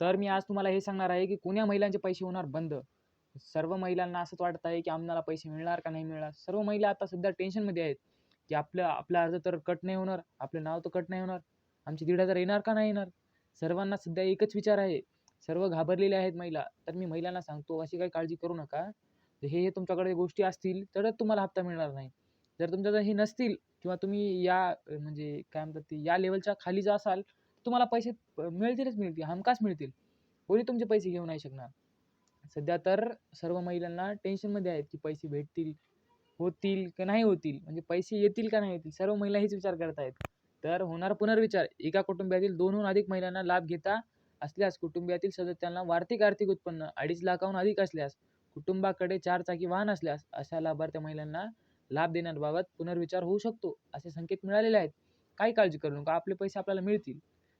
तर मी आज तुम्हाला हे सांगणार आहे की कोण्या महिलांचे पैसे होणार बंद? सर्व महिलांना असंच वाटत आहे की आम्हाला पैसे मिळणार का नाही मिळणार? सर्व महिला आता सध्या टेन्शनमध्ये आहेत की आपलं आपला अर्ज तर कट नाही होणार आपलं नाव तर कट नाही होणार आमचे दीड हजार येणार का नाही येणार? सर्वांना सध्या एकच विचार आहे सर्व घाबरलेले आहेत महिला. तर मी महिलांना सांगतो अशी काही काळजी करू नका. हे हे तुमच्याकडे गोष्टी असतील तरच तुम्हाला हप्ता मिळणार नाही. जर तुमच्याकडे हे नसतील किंवा तुम्ही या म्हणजे काय म्हणतात ते या लेवलच्या खाली जर असाल तुम्हाला पैसे मिळतीलच मिळतील हमखास मिळतील. कोणी तुमचे पैसे घेऊ नाही शकणार. सध्या तर सर्व महिलांना टेन्शनमध्ये आहेत की पैसे भेटतील होतील का नाही होतील म्हणजे पैसे येतील का नाही येतील सर्व महिला हेच विचार करत आहेत तर होणार पुनर्विचार. एका कुटुंबातील दोनहून अधिक महिलांना लाभ घेता असल्यास कुटुंबातील सदस्यांना वार्षिक आर्थिक उत्पन्न अडीच लाखाहून अधिक असल्यास कुटुंबाकडे चार चाकी वाहन असल्यास अशा लाभार्थी महिलांना लाभ देण्याबाबत पुनर्विचार होऊ शकतो असे संकेत मिळालेले आहेत. काही काळजी करू नका आपले पैसे आपल्याला मिळतील.